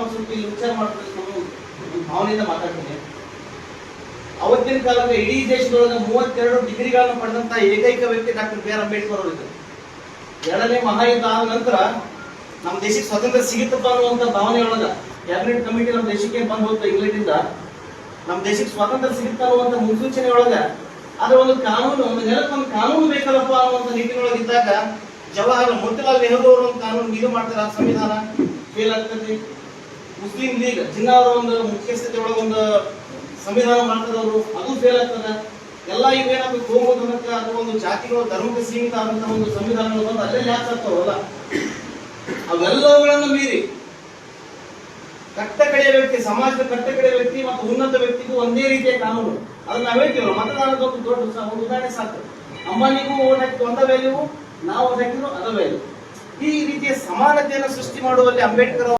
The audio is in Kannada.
ನಾವು ಸ್ವಲ್ಪ ಇಲ್ಲಿ ವಿಚಾರ ಒಂದು ಭಾವನೆಯಿಂದ ಮಾತಾಡ್ತೀನಿ. ಅವತ್ತಿನ ಕಾಲದ ಇಡೀ ದೇಶದೊಳಗೆ ಮೂವತ್ತೆರಡು ಡಿಗ್ರಿಗಳನ್ನು ಪಡೆದಂತ ಏಕೈಕ ವ್ಯಕ್ತಿ ಡಾಕ್ಟರ್ ಬಿ ಆರ್ ಅಂಬೇಡ್ಕರ್ ಅವರು ಇದ್ದರು. ಎರಡನೇ ಮಹಾಯುದ್ಧ ಆದ ನಂತರ ನಮ್ಮ ದೇಶಕ್ಕೆ ಸ್ವಾತಂತ್ರ್ಯ ಸಿಗುತ್ತಪ್ಪ ಅನ್ನುವಂಥ ಭಾವನೆಯೊಳಗ ಕ್ಯಾಬಿನೆಟ್ ಕಮಿಟಿ ನಮ್ಮ ದೇಶಕ್ಕೆ ಬಂದು ಹೋಗ್ತಾ ಇಂಗ್ಲೆಂಡಿಂದ, ನಮ್ಮ ದೇಶಕ್ಕೆ ಸ್ವಾತಂತ್ರ್ಯ ಸಿಗುತ್ತ ಅನ್ನುವಂಥ ಮುನ್ಸೂಚನೆ ಒಳಗ ಆದ್ರೆ ಒಂದು ಕಾನೂನು, ಒಂದು ನೆಲಕ್ಕೆ ಒಂದು ಕಾನೂನು ಬೇಕಲ್ಲಪ್ಪ ಅನ್ನುವಂಥ ನಿಟ್ಟಿನೊಳಗಿದ್ದಾಗ ಜವಾಹರ್ ಮೋತಿಲಾಲ್ ನೆಹರು ಅವರು ಒಂದು ಕಾನೂನು ಇದು ಮಾಡ್ತಾರೆ ಸಂವಿಧಾನ. ಫೇಲ್ ಆಗ್ತದೆ? ಮುಸ್ಲಿಂ ಲೀಗ್ ಜಿನ್ನಾ ಒಂದು ಮುಖ್ಯಸ್ಥತೆ ಒಳಗೆ ಒಂದು ಸಂವಿಧಾನ ಮಾಡ್ತದವರು ಅದು ಫೇಲ್ ಆಗ್ತದ. ಎಲ್ಲ ಇವೇನಾದ್ರು ಕೋಮು ಧನಕ್ಕೆ ಅಥವಾ ಒಂದು ಜಾತಿಗಳು, ಧರ್ಮಕ್ಕೆ ಸೀಮಿತ ಆದಂತ ಒಂದು ಸಂವಿಧಾನಗಳು ಬಂದು ಅಲ್ಲೇ ಯಾಕೆ ಆಗ್ತಾವಲ್ಲ? ಅವೆಲ್ಲವುಗಳನ್ನು ಮೀರಿ ಕಟ್ಟ ಕಡೆಯ ವ್ಯಕ್ತಿ, ಸಮಾಜದ ಕಟ್ಟ ಕಡೆಯ ವ್ಯಕ್ತಿ ಮತ್ತು ಉನ್ನತ ವ್ಯಕ್ತಿಗೂ ಒಂದೇ ರೀತಿಯ ಕಾನೂನು. ಅದನ್ನ ನಾವು ಹೇಳ್ತೀವಲ್ಲ ಮತದಾನದ ಒಂದು ದೊಡ್ಡ ಉದಾಹರಣೆ ಸಾಕು. ಅಮ್ಮನಿಗೂ ಓಟ್ ಒಂದ ವ್ಯಾಲ್ಯೂ ನಾವು ಓಟ್ ಹಾಕಿದ್ರು ಅದ ವ್ಯಾಲ್ಯೂ ಈ ರೀತಿಯ ಸಮಾನತೆಯನ್ನು ಸೃಷ್ಟಿ ಮಾಡುವಲ್ಲಿ ಅಂಬೇಡ್ಕರ್